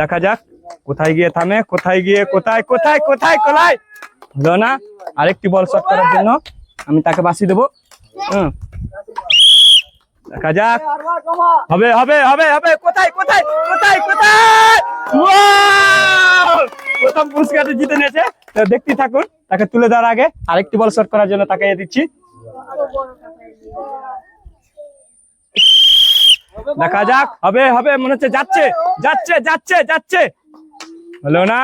দেখা যাক, কোথায় গিয়ে থামে, কোথায় গিয়ে, কোথায় কোথায় কোথায় কোলায় হলো না আরেকটি বল শট করার জন্য আমি তাকে বাসি দেবো। হুম। দেখা যাক। হবে হবে হবে হবে। কোথায় কোথায় কোথায় কোথায়? প্রথম পুরস্কারটি জিতে নিয়েছে। দেখতে থাকুন, তাকে তুলে দেওয়ার আগে আরেকটি বল শট করার জন্য তাকে দিচ্ছি। দেখা যাক হবে হবে মনে হচ্ছে যাচ্ছে যাচ্ছে যাচ্ছে যাচ্ছে। হলো না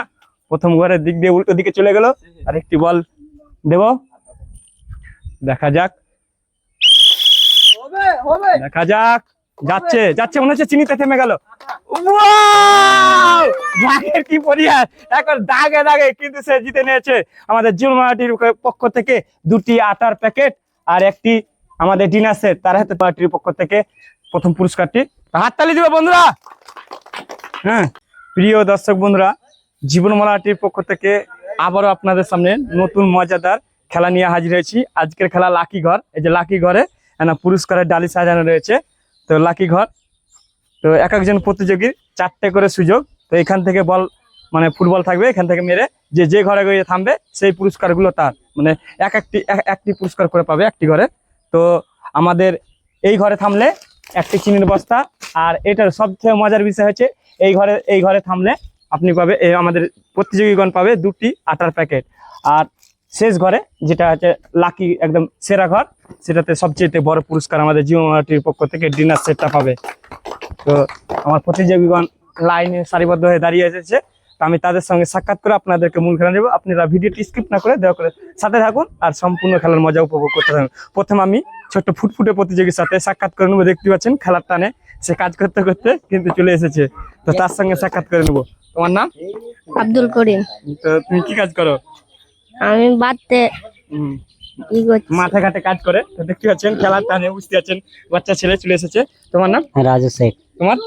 প্রথম ঘরের দিক দিয়ে উল্টো দিকে চলে গেল। আরেকটি বল দেব। দেখা যাক। দেখা যাক যাচ্ছে যাচ্ছে মনে হচ্ছে চিনিতে থেমে গেল! কি পরিহার? এখন দাগে দাগে কিন্তু সে জিতে নিয়েছে। আমাদের জিও মারাটির পক্ষ থেকে দুটি আটার প্যাকেট আর একটি আমাদের ডিনার সেট তার হাতে পার্টির পক্ষ থেকে। প্রথম পুরস্কারটি। হাততালি দিবে বন্ধুরা। হ্যাঁ প্রিয় দর্শক বন্ধুরা জীবন মালাটির পক্ষ থেকে আবারও আপনাদের সামনে নতুন মজাদার খেলা নিয়ে হাজির হয়েছি। আজকের খেলা লাকি ঘর। এই যে লাকি ঘরে না, পুরস্কারের ডালি সাজানো রয়েছে। তো লাকি ঘর, তো এক একজন প্রতিযোগীর চারটে করে সুযোগ। তো এখান থেকে বল মানে ফুটবল থাকবে, এখান থেকে মেরে যে যে ঘরে গিয়ে থামবে, সেই পুরস্কারগুলো তার। মানে এক একটি, এক- একটি পুরস্কার করে পাবে একটি ঘরে। তো আমাদের এই ঘরে থামলে একটি চিনির বস্তা। আর এটার সবচেয়ে মজার বিষয় হচ্ছে, এই ঘরে এই ঘরে থামলে আপনি পাবে আমাদের প্রতিযোগীগণ পাবে দুটি আটার প্যাকেট। আর শেষ ঘরে যেটা হচ্ছে লাকি, একদম সেরা ঘর, সেটাতে সবচেয়ে বড় পুরস্কার আমাদের জিও মার্টির পক্ষ থেকে ডিনার সেটটা পাবে। তো আমার প্রতিযোগীগণ লাইনে সারিবদ্ধ হয়ে দাঁড়িয়ে এসেছে। আমি তাদের সঙ্গে সাক্ষাৎ করে আপনাদেরকে মূল খেলা দেবো আপনারা ভিডিওটি স্কিপ না করে দয়া করে সাথে থাকুন আর সম্পূর্ণ খেলার মজা উপভোগ করতে থাকুন। প্রথম আমি ছোট্ট ফুটফুটে প্রতিযোগীর সাথে সাক্ষাৎ করে নেব দেখতে পাচ্ছেন খেলার টানে সে কাজ করতে করতে কিন্তু চলে এসেছে। তো তার সঙ্গে সাক্ষাৎ করে নেব। তোমার নাম? আব্দুল করিম। তো তুমি কি কাজ করো? আমি বাড়তে মাঠে ঘাটে কাজ করে। তো দেখতে পাচ্ছেন খেলার টানে বুঝতে পারছেন বাচ্চা ছেলে চলে এসেছে। তোমার নাম? রাজু শেখ। তোমার?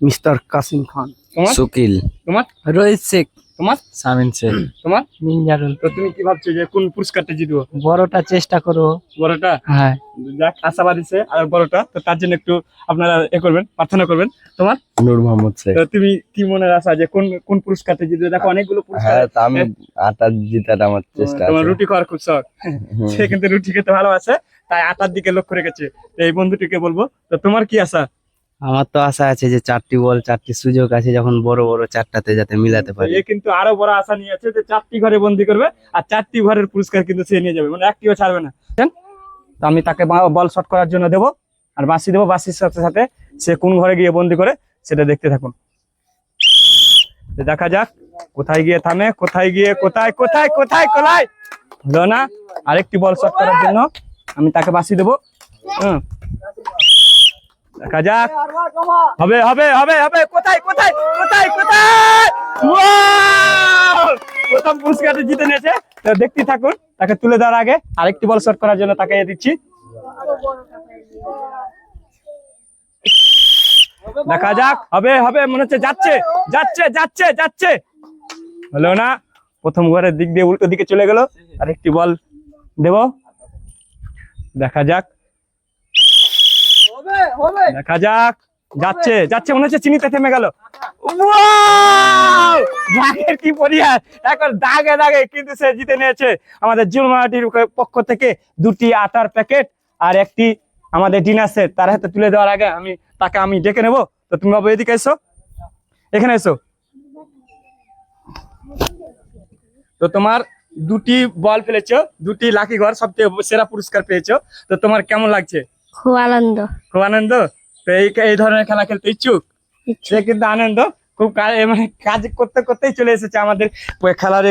মিস্টার কাসিম খান। তোমার? সুকিল। তোমার? রোহিত শেখ। তোমার? সামিন শেখ। তোমার? মিনজারুল। তো তুমি কি ভাবছ যে কোন পুরস্কারটা জিতবো? বড়টা চেষ্টা করো বড়টা? হ্যাঁ। যাক আশাবাদী সে আর বড়টা তো তার জন্য একটু আপনারা এ করবেন প্রার্থনা করবেন। তোমার? নূর মোহাম্মদ শেখ। তো তুমি কি মনের আশা যে কোন কোন পুরস্কারটা জিতবে? দেখো অনেকগুলো পুরস্কার হ্যাঁ তা আমি আটা জিতার আমার চেষ্টা তোমার রুটি খাওয়ার খুব শখ। সে কিন্তু রুটি খেতে ভালোবাসে তাই আটার দিকে লক্ষ্য রেখেছে। তো এই বন্ধুটিকে বলব তো তোমার কি আশা? আমার তো আশা আছে যে চারটি বল, চারটি সুযোগ আছে যখন বড় বড় চারটাতে যাতে মিলাতে পারি। এ কিন্তু আরও বড় আশা নিয়ে আছে যে চারটি ঘরে বন্দি করবে আর চারটি ঘরের পুরস্কার কিন্তু সে নিয়ে যাবে। মানে একটিও ছাড়বে না? তো আমি তাকে বল শট করার জন্য দেবো আর বাসি দেবো। বাসির সাথে সাথে সে কোন ঘরে গিয়ে বন্দি করে সেটা দেখতে থাকুন। দেখা যাক, কোথায় গিয়ে থামে, কোথায় গিয়ে, কোথায় কোথায় কোথায় কোলায় হলো না? আরেকটি বল শট করার জন্য আমি তাকে বাসি দেবো। হুম। দেখা যাক। হবে হবে হবে হবে। কোথায় কোথায় কোথায় কোথায়? প্রথম পুরস্কারটি জিতে নিয়েছে। দেখতে থাকুন তাকে তুলে দেওয়ার আগে আরেকটি বল শট করার জন্য তাকে দিচ্ছি। দেখা যাক হবে হবে মনে হচ্ছে যাচ্ছে যাচ্ছে যাচ্ছে যাচ্ছে। হলো না প্রথম ঘরের দিক দিয়ে উল্টো দিকে চলে গেল। আরেকটি বল দেব। দেখা যাক। দেখা যাক। যাচ্ছে যাচ্ছে মনে হচ্ছে চিনিতে থেমে গেল! কি পরিহার? এখন দাগে দাগে কিন্তু সে জিতে নিয়েছে। আমাদের জিও মারাটির পক্ষ থেকে দুটি আটার প্যাকেট আর একটি আমাদের ডিনার সেট তার হাতে তুলে দেওয়ার আগে আমি তাকে আমি ডেকে নেব। তো তুমি বাবু এদিকে এসো। এখানে এসো। তো তোমার দুটি বল ফেলেছো দুটি লাকি ঘর সবচেয়ে সেরা পুরস্কার পেয়েছ। তো তোমার কেমন লাগছে? খুব আনন্দ। খুব আনন্দ? তো এই এই ধরনের খেলা খেলতে ইচ্ছুক? সে কিন্তু আনন্দ। খুব মানে কাজ করতে করতেই চলে এসেছে আমাদের খেলার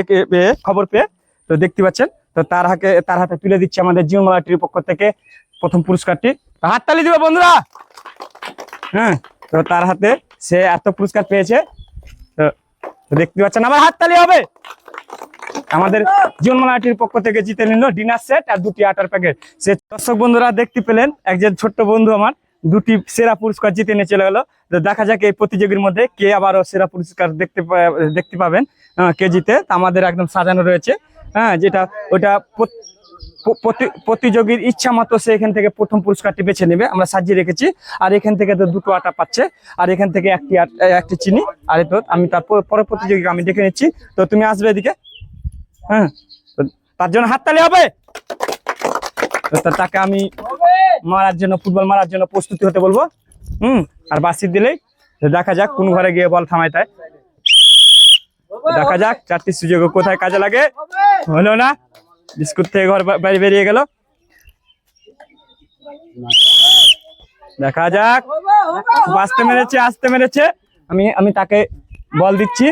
খবর পেয়ে। তো দেখতে পাচ্ছেন তো তার হাতে তার হাতে তুলে দিচ্ছে আমাদের জিও মালাটির পক্ষ থেকে প্রথম পুরস্কারটি। হাততালি দিবে বন্ধুরা! হ্যাঁ তো তার হাতে সে এত পুরস্কার পেয়েছে। তো তো দেখতে পাচ্ছেন আবার হাততালি হবে! আমাদের জীবন মালাটির পক্ষ থেকে জিতে নিল ডিনার সেট আর দুটি আটার প্যাকেট। সে দর্শক বন্ধুরা দেখতে পেলেন, একজন ছোট্ট বন্ধু আমার, দুটি সেরা পুরস্কার জিতে নিয়ে চলে গেল। তো দেখা যাক এই প্রতিযোগীর মধ্যে কে আবারও সেরা পুরস্কার দেখতে দেখতে পাবেন কে জিতে। আমাদের একদম সাজানো রয়েছে। হ্যাঁ যেটা, ওটা প্রতি- প্রতিযোগীর ইচ্ছা মতো সে এখান থেকে প্রথম পুরস্কারটি বেছে নেবে। আমরা সাজিয়ে রেখেছি। আর এখান থেকে তো দুটো আটা পাচ্ছে। আর এখান থেকে একটি একটি চিনি আর আমি তারপর পরে প্রতিযোগীকে আমি ডেকে নিচ্ছি। তো তুমি আসবে এদিকে। হ্যাঁ? তার জন্য হাততালি হবে? তাকে আমি মারার জন্য ফুটবল মারার জন্য প্রস্তুতি হতে বলব। হুম? আর বাসি দিলেই দেখা যাক কোন ঘরে গিয়ে বল থামায় তাই। দেখা যাক চারটি সুযোগ কোথায় কাজে লাগে। হলো না? বিস্কুট থেকে ঘর বাইরে বেরিয়ে গেল। দেখা যাক। আসতে মেরেছে আসতে মেরেছে। আমি আমি তাকে বল দিচ্ছি।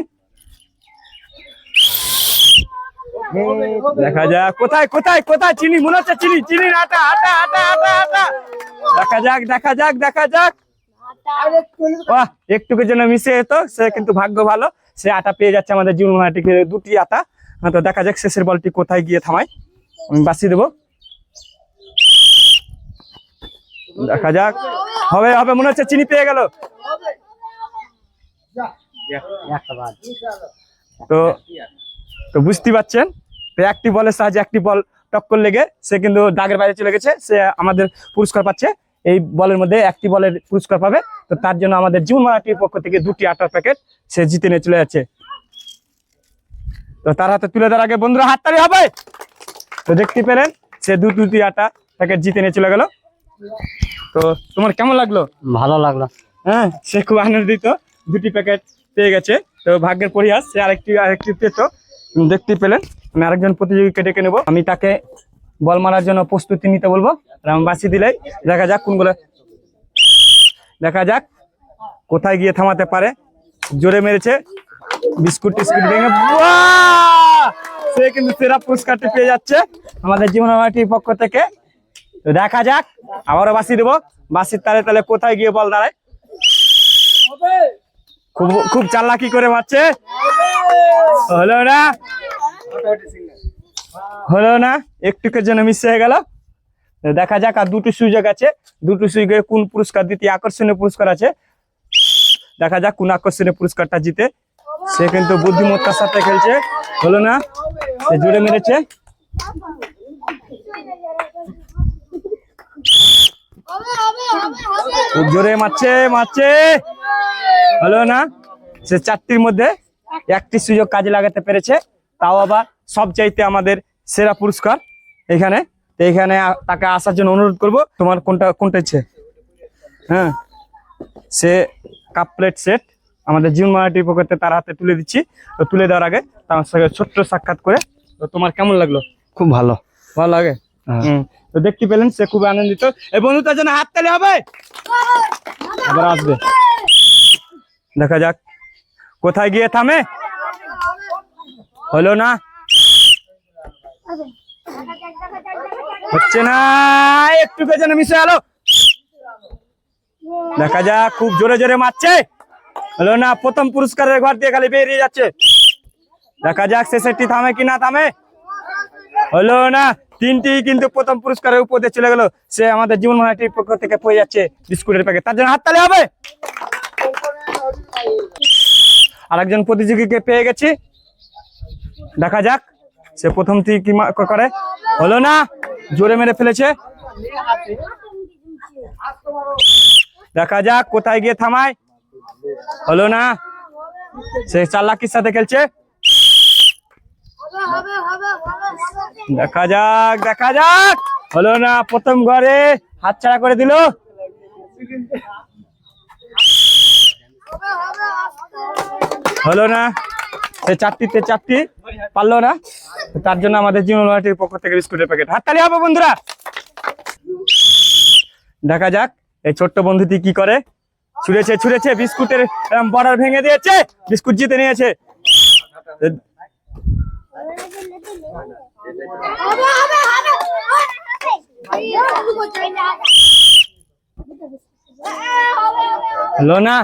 দেখা যাক। কোথায় কোথায় কোথায়? চিনি মনে হচ্ছে চিনি চিনি আটা আটা আটা আটা আটা দেখা যাক দেখা যাক দেখা যাক। বাহ একটুকু যেন মিশে যেত সে কিন্তু ভাগ্য ভালো। সে আটা পেয়ে যাচ্ছে আমাদের জীবন মাটিকে দুটি আটা। হ্যাঁ, তো দেখা যাক শেষের বলটি কোথায় গিয়ে থামায়। আমি বাসি দেবো। দেখা যাক। হবে হবে মনে হচ্ছে চিনি পেয়ে গেল। তো তো বুঝতে পারছেন তো একটি বলের সাহায্যে একটি বল টক্কর লেগে সে কিন্তু দাগের বাইরে চলে গেছে সে আমাদের পুরস্কার পাচ্ছে। এই বলের মধ্যে একটি বলের পুরস্কার পাবে। তো তার জন্য আমাদের জীবন মারাটির পক্ষ থেকে দুটি আটার প্যাকেট সে জিতে নিয়ে চলে যাচ্ছে। তো তার হাতে তুলে দেওয়ার আগে বন্ধুরা হাত হাততালি হবে। তো দেখতে পেলেন সে দু দুটি আটা প্যাকেট জিতে নিয়ে চলে গেল। তো তোমার কেমন লাগল? ভালো লাগল। হ্যাঁ সে খুব আনন্দিত। দুটি প্যাকেট পেয়ে গেছে। তো ভাগ্যের পরিহাস সে আরেকটি আরেকটি পেত। দেখতে পেলেন। আমি আরেকজন প্রতিযোগীকে ডেকে নেব। আমি তাকে বল মারার জন্য প্রস্তুতি নিতে বলব। আর আমি বাসি দিলেই দেখা যাক কোনগুলো দেখা যাক কোথায় গিয়ে থামাতে পারে। জোরে মেরেছে। বিস্কুট টিস্কুট ভেঙে! সে কিন্তু সেরা পুরস্কারটি পেয়ে যাচ্ছে আমাদের জীবন পক্ষ থেকে। দেখা যাক। আবারও বাসি দেবো। বাসির তালে তালে কোথায় গিয়ে বল দাঁড়ায়? খুব খুব চালাকি করে মারছে। হলো না? হলো না? একটুকের জন্য মিস হয়ে গেল। দেখা যাক আর দুটো সুযোগ আছে। দুটো সুযোগে কোন পুরস্কার দিতে আকর্ষণীয় পুরস্কার আছে। দেখা যাক কোন আকর্ষণীয় পুরস্কারটা জিতে। সে কিন্তু বুদ্ধিমত্তার সাথে খেলছে। হলো না? সে জোরে মেরেছে। খুব জোরে মারছে মারছে। হলো না? সে চারটির মধ্যে একটি সুযোগ কাজে লাগাতে পেরেছে। তাও আবার সবচাইতে আমাদের সেরা পুরস্কার এখানে। তো এখানে তাকে আসার জন্য অনুরোধ করব তোমার কোনটা কোনটা ইচ্ছে? হ্যাঁ। সে কাপ প্লেট সেট আমাদের জীবন মারাটির পক্ষে তার হাতে তুলে দিচ্ছি। তো তুলে দেওয়ার আগে তার সঙ্গে ছোট্ট সাক্ষাৎ করে তো তোমার কেমন লাগল? খুব ভালো। ভালো লাগে? হ্যাঁ। হুম। তো দেখতে পেলেন সে খুব আনন্দিত। এই বন্ধুটার জন্য হাত তালি হবে? আবার আসবে। দেখা যাক। কোথায় গিয়ে থামে? হলো না? হচ্ছে না? একটু যেন মিশে গেল দেখা যাক, খুব জোরে জোরে মারছে। হলো না? প্রথম পুরস্কারের ঘর দিয়ে খালি বেরিয়ে যাচ্ছে। দেখা যাক শেষেরটি থামে কি না থামে। হলো না? তিনটি কিন্তু প্রথম পুরস্কারের উপর দিয়ে চলে গেল। সে আমাদের জীবন মাটির পক্ষ থেকে পেয়ে যাচ্ছে বিস্কুটের প্যাকেট। তার জন্য হাততালি হবে। আরেকজন প্রতিযোগীকে পেয়ে গেছি। দেখা যাক, সে প্রথমটি কি মা- করে। হলো না, জোরে মেরে ফেলেছে। দেখা যাক, কোথায় গিয়ে থামায়। হলো না, সে চাল্লাকির সাথে খেলছে। দেখা যাক দেখা যাক। হলো না, প্রথম ঘরে হাত ছাড়া করে দিল। হলো না? সে চারটিতে চারটি? পারল না? তার জন্য আমাদের জীবন মাটির পক্ষ থেকে বিস্কুটের প্যাকেট হাততালি হবে বন্ধুরা! দেখা যাক, এই ছোট্ট বন্ধুটি কি করে? ছুঁড়েছে ছুঁড়েছে, বিস্কুটের বর্ডার ভেঙে দিয়েছে! বিস্কুট জিতে নিয়েছে! হলো না?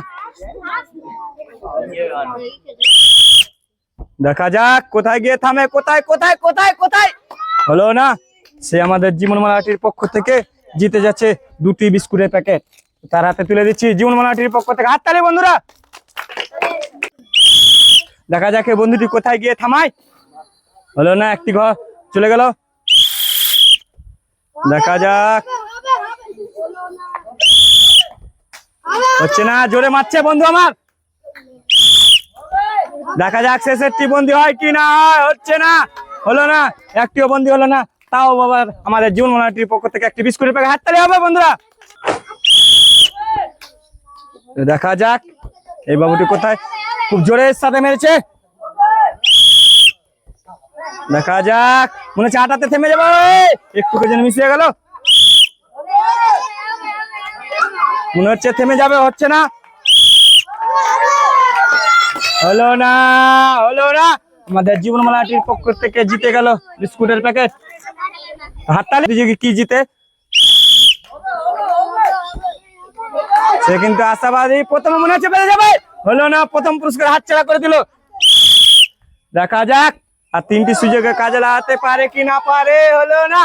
দেখা যাক, কোথায় গিয়ে থামে, কোথায় কোথায় কোথায় কোথায়? হলো না, সে আমাদের জীবন মালাটির পক্ষ থেকে জিতে যাচ্ছে দুটি বিস্কুটের প্যাকেট। তার হাতে তুলে দিচ্ছি জীবন মালাটির পক্ষ থেকে। হাত তালে বন্ধুরা। দেখা যাক বন্ধুটি কোথায় গিয়ে থামায়। হলো না, একটি ঘর চলে গেল। দেখা যাক। হচ্ছে না, জোরে মারছে বন্ধু আমার। দেখা যাক শেষের টি বন্দি হয় কি না হয়, হচ্ছে না, হলো না, একটিও বন্দি হলো না, তাও বাবা আমাদের জীবন মালাটির পক্ষ থেকে একটি বিস্কুটের প্যাকেট হাততালি হবে বন্ধুরা। দেখা যাক, এই বাবুটি কোথায়? খুব জোরের সাথে মেরেছে। দেখা যাক, মনে হচ্ছে আটাতে থেমে যাবে একটু যেন মিশিয়ে গেল। মনে হচ্ছে থেমে যাবে, হচ্ছে না? হলো না হলো না। আমাদের জীবনমালাটির পক্ষ থেকে জিতে গেল বিস্কুটের প্যাকেট। হাততালি কি জিতে? সে কিন্তু আশাবাদী। প্রথমে মনে হচ্ছে পেয়ে যাবে। হলো না, প্রথম পুরস্কার হাতছাড়া করে দিল। দেখা যাক, আর তিনটি সুযোগে কাজে লাগাতে পারে কি না পারে, হলো না।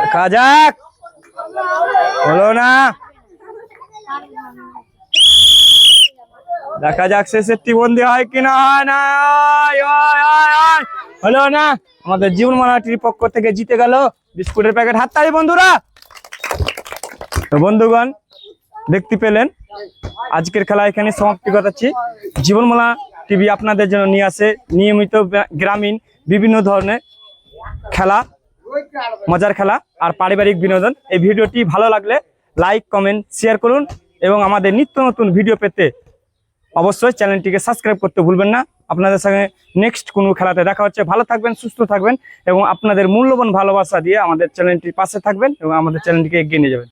দেখা যাক। হলো না। দেখা যাক শেষের বন্দি হয় কি না হয় না। হলো না। আমাদের জীবন মালাটির পক্ষ থেকে জিতে গেল বিস্কুটের প্যাকেট হাত হাততালি, বন্ধুরা। তো বন্ধুগণ, দেখতে পেলেন, আজকের খেলা এখানে সমাপ্তি ঘটাচ্ছি। জীবনমালা টিভি আপনাদের জন্য নিয়ে আসে নিয়মিত গ্রামীণ, বিভিন্ন ধরনের খেলা। মজার খেলা আর পারিবারিক বিনোদন। এই ভিডিওটি ভালো লাগলে লাইক কমেন্ট শেয়ার করুন এবং আমাদের নিত্য নতুন ভিডিও পেতে অবশ্যই চ্যানেলটিকে সাবস্ক্রাইব করতে ভুলবেন না। আপনাদের সঙ্গে নেক্সট কোনো খেলাতে দেখা হচ্ছে। ভালো থাকবেন, সুস্থ থাকবেন এবং আপনাদের মূল্যবান ভালোবাসা দিয়ে আমাদের চ্যানেলটির পাশে থাকবেন এবং আমাদের চ্যানেলটিকে এগিয়ে নিয়ে যাবেন।